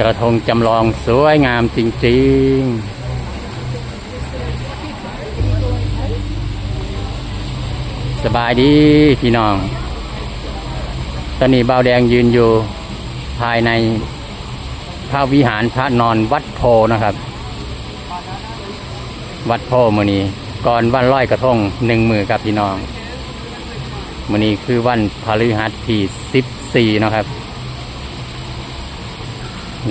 กระทงจำลองสวยงามจริงๆสบายดีพี่น้อง ตอนนี้เบาวแดงยืนอยู่ภายในพระวิหารพระนอนวัดโพนะครับ วัดโพมือนี้ ก่อนวันร้อยกระทงหนึ่งมือกับพี่น้องมือนี้คือวันพฤหัสที่สิบสี่นะครับ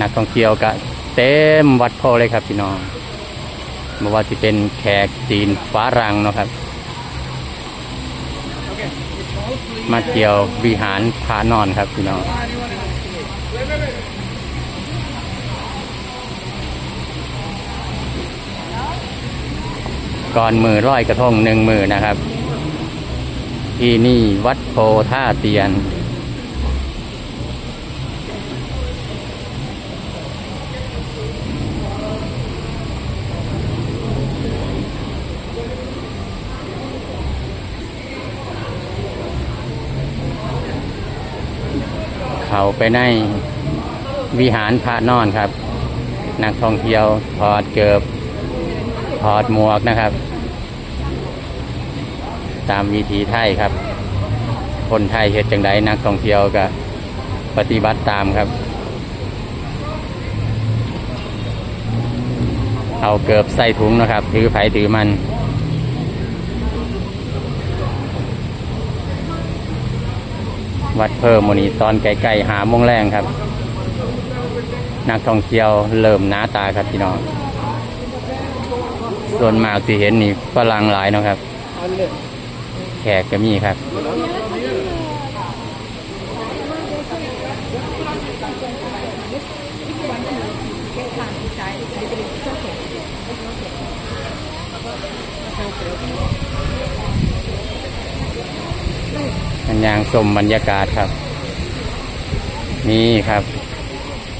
นักท่องเที่ยวก็เต็มวัดโพเลยครับพี่น้องไม่ว่าจะเป็นแขกจีนฟ้ารังเนาะครับ มาเที่ยววิหารพานอนครับพี่น้องก่อนมือร้อยกระทงหนึ่งมือนะครับ ที่นี่วัดโพท่าเตียน เขาไปในวิหารพระนอนครับ นักท่องเที่ยวถอดเกือบถอดหมวกนะครับ ตามวิถีไทยครับ คนไทยเฮ็ดจังไดนักท่องเที่ยวก็ปฏิบัติตามครับ เอาเกือบใส่ถุงนะครับ ถือไผ่ถือมัน วัดเพิ่มมนีตอนไกลๆหาโมงแรงครับ นักท่องเที่ยวเริ่มหน้าตาครับพี่น้อง ส่วนมากที่เห็นนี่ฝรั่งหลายเนาะครับ แขกก็มีครับ อันยางชมบรรยากาศครับ นี่ครับ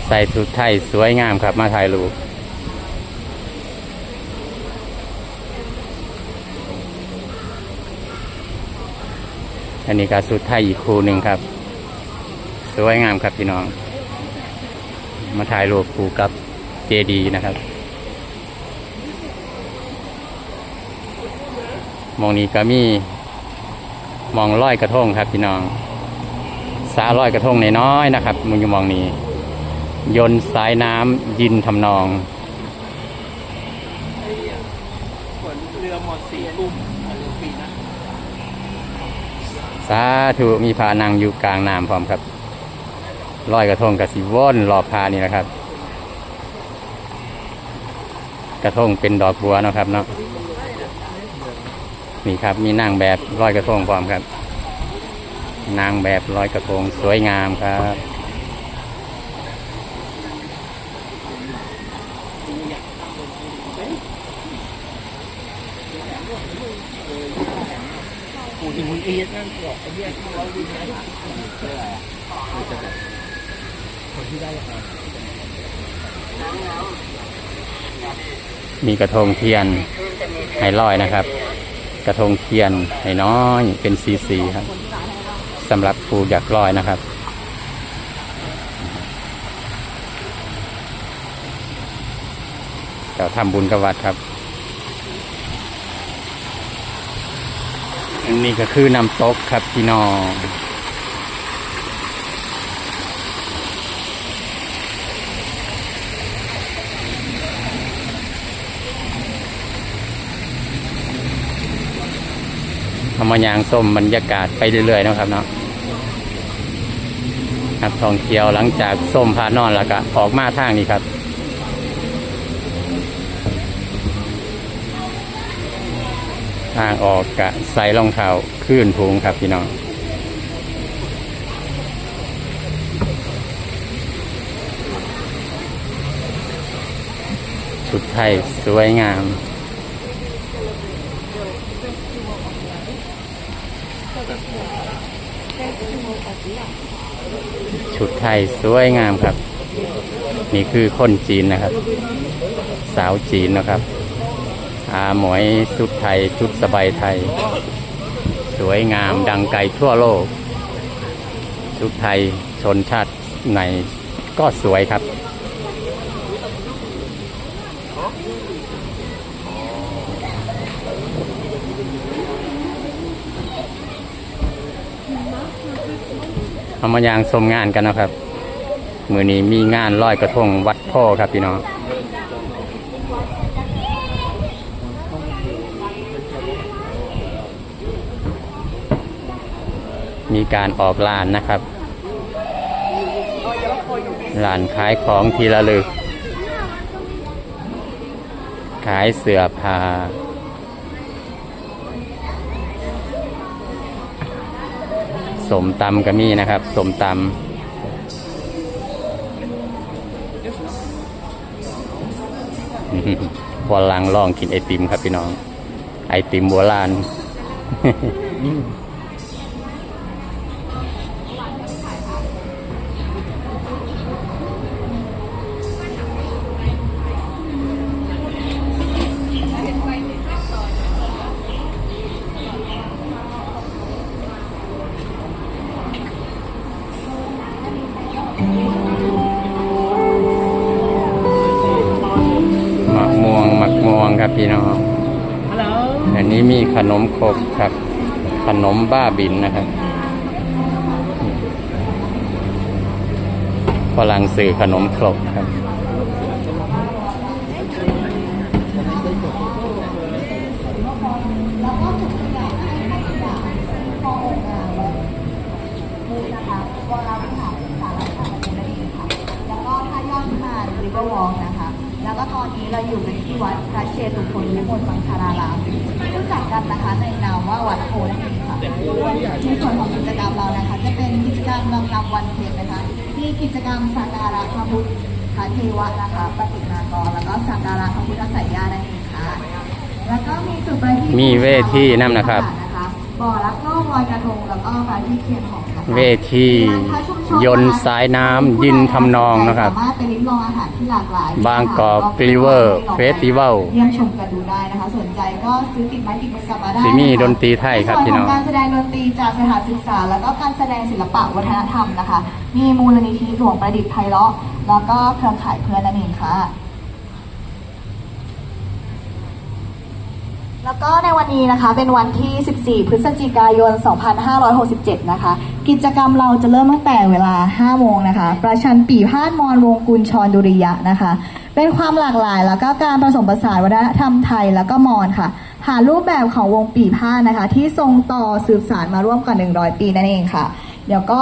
ใส่สุดไทยสวยงามครับ มาถ่ายรูปอันนี้ก็สุดไทยอีกคู่หนึ่งครับ สวยงามครับพี่น้อง มาถ่ายรูปคู่กับเจดีนะครับมองนี้ก็มี มองร้อยกระทงครับพี่น้อง สาร้อยกระทงน้อยๆนะครับมึงอยู่มองนี้ ยนต์สายน้ำยินทำนองเรือหมดสี่ลุ่มเรือปีนะสาธุมีพานังอยู่กลางน้ำพร้อมครับร้อยกระทงกับสีว่อนรอบพานี่นะครับ กระทงเป็นดอกบัวเนาะครับเนาะ นี่ครับ มีนางแบบร้อยกระทงพร้อมครับ นางแบบร้อยกระทงสวยงามครับปูถึงมึงเอียดนั่นหรอกไอ้เหี้ยเราดูไหนเพื่ออะไรอะคนที่ได้ราคามีกระทงเทียนให้ลอยนะครับ กระทงเทียนให้น้อยเป็นสีสีครับสำหรับครูอยากลอยนะครับ เราทำบุญกับวัดครับอันนี้ก็คือน้ำตกครับพี่น้อง เอามายางส้มบรรยากาศไปเรื่อยๆนะครับเนาะนักท่องเที่ยวหลังจากส้มพานอนแล้วก็ออกมาทางนี้ครับทางออกกะใส่รองเท้าขึ้นพุงครับพี่น้องชุดไทยสวยงาม ชุดไทยสวยงามครับ นี่คือคนจีนนะครับ สาวจีนนะครับ อาหมวยชุดไทยชุดสบายไทย สวยงามดังไกลทั่วโลก ชุดไทยชนชาติไหนก็สวยครับ เอามายางชมงานกันนะครับ มือนี้มีงานลอยกระทงวัดพ่อครับพี่น้องมีการออกลานนะครับลานขายของทีละลึก ขายเสื้อผ้า สมตำก็มีนะครับ สมตำวอลลังลองกินไอติมครับพี่น้อง ไอติมโบราณ มะม่วงมะม่วงครับพี่น้องฮัลโหลอันนี้มีขนมครกครับ ขนมบ้าบินนะครับฝรั่งสื่อขนมครกครับ นะคะวรวิหารสารคามนั่นเองค่ะ แล้วก็ถ้าย่อขึ้นมาริเวอร์วอลนะคะ แล้วก็ตอนนี้เราอยู่กัน ที่วัดพระเชตุพนวิมลมังคารารามที่รู้จักกันนะคะในนามว่าวัดโพนั่นเองค่ะในส่วนของกิจกรรมเรานะคะ จะเป็นกิจกรรมรำลำวันเพ็ญนะคะมีกิจกรรมสักการะพระพุทธเทวะนะคะปฏิมากรแล้วก็สักการะพระพุทธสายญาตินั่นเองค่ะแล้วก็มีจุดประทีปมีเวทีนั่นนะครับ บ่อรักโลกลอยกระทงแล้วก็ประทีปเทียนหอมนะคะเวทียนต์สายน้ำยินทำนองนะครับ สามารถไปลิ้มลองอาหารที่หลากหลายบางกอก River Festival เยี่ยมชมกันดูได้นะคะ สนใจก็ซื้อติดไม้ติดมือกลับมาได้สิมีะคะดนตรีไทยครับพี่น้อง ใส่วขการแสดงดนตรีจากสถานศึกษา แล้วก็การแสดงศิลปะวัฒนธรรมนะคะ มีมูลนิธิหลวงประดิษฐ์ไพเราะแล้วก็เครือข่ายเพื่อนนั่นเองค่ะ แล้วก็ในวันนี้นะคะเป็นวันที่ 14 พฤศจิกายน 2567 นะคะ กิจกรรมเราจะเริ่มตั้งแต่เวลา 5 โมงนะคะ ประชันปีพาดมอนวงกุลชรดุริยะนะคะ เป็นความหลากหลายแล้วก็การผสมผสานวัฒนธรรมไทยแล้วก็มอญค่ะผ่านรูปแบบของวงปีพาดนะคะ ที่ทรงต่อสืบสานมาร่วมกว่า 100 ปีนั่นเองค่ะ เดี๋ยวก็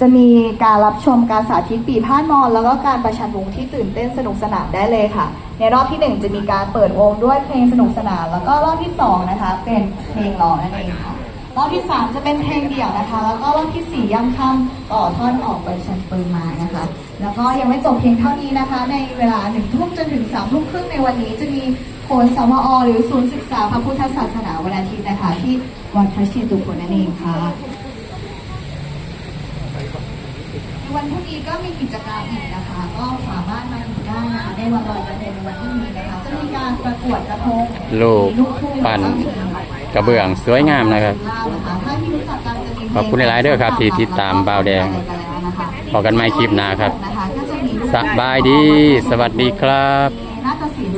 จะมีการรับชมการสาธิตปีพาดมอนแล้วก็การประชันวงที่ตื่นเต้นสนุกสนานได้เลยค่ะ ในรอบที่หนึ่งจะมีการเปิดวงด้วยเพลงสนุกสนาน แล้วก็รอบที่สองนะคะ เป็นเพลงร้องนั่นเองค่ะรอบที่สามจะเป็นเพลงเดี่ยวนะคะ แล้วก็รอบที่สี่ย่ำค่ำต่อท่อนออกประชันปืนมานะคะ แล้วก็ยังไม่จบเพียงเท่านี้นะคะ ในเวลาหนึ่งทุ่มจนถึงสามทุ่มครึ่งในวันนี้จะมีโคนสวอหรือศูนย์ศึกษาพระพุทธศาสนาวันอาทิตย์นะคะ ที่วัดพระเชตุพนนั่นเองค่ะ วันพรุ่งนี้ก็มีกิจกรรมอีกนะคะ ก็สามารถมาดูได้นะคะในวันลอยกระทงในวันพรุ่งนี้นะคะจะมีการประกวดกระทงลูกมีทุ่งปั่นแล้วมีกระเบื้องสวยงามนะครับถ้าที่รู้จักกันจะมีเพลงขอบคุณหลายๆเด้อครับ ที่ติดตามบ่าวแดงพบกันใหม่คลิปหน้าครับนะคะก็จะมีรูปสบายดี สวัสดีครับนาฏศิลป์